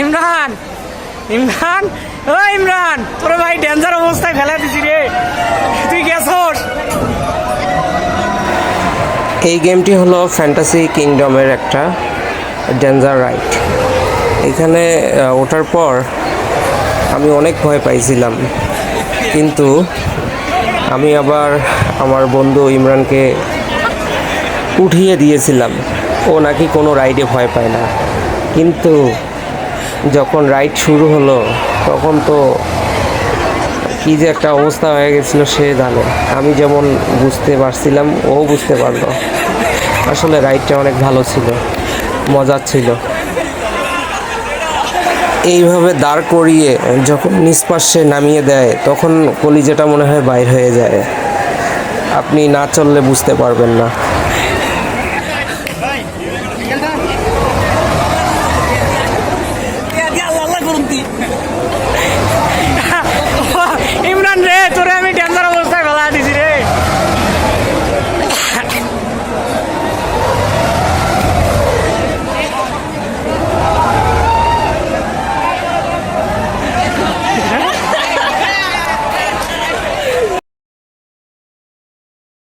ইমরান ইমরান, ও ইমরান তোর ভাই ডেঞ্জার অবস্থায় ফেলা দিছি রে। তুই গেছস? এই গেমটি হলো ফ্যান্টাসি কিংডমের একটা ডেঞ্জার রাইড এখানে ওঠার পর আমি অনেক ভয় পাইছিলাম। কিন্তু আমি আবার আমার বন্ধু ইমরানকে উঠিয়ে দিয়েছিলাম। ও নাকি কোনো রাইডে ভয় পায় না। কিন্তু যখন রাইড শুরু হলো, তখন তো কী যে একটা অবস্থা হয়ে গেছিল সে জানে। আমি যেমন বুঝতে পারছিলাম, ও বুঝতে পারল। আসলে রাইডটা অনেক ভালো ছিল, মজার ছিল। এইভাবে দাঁড় করিয়ে যখন নিষ্পাশে নামিয়ে দেয়, তখন কলিজাটা মনে হয় বাইর হয়ে যায়। আপনি না চললে বুঝতে পারবেন না।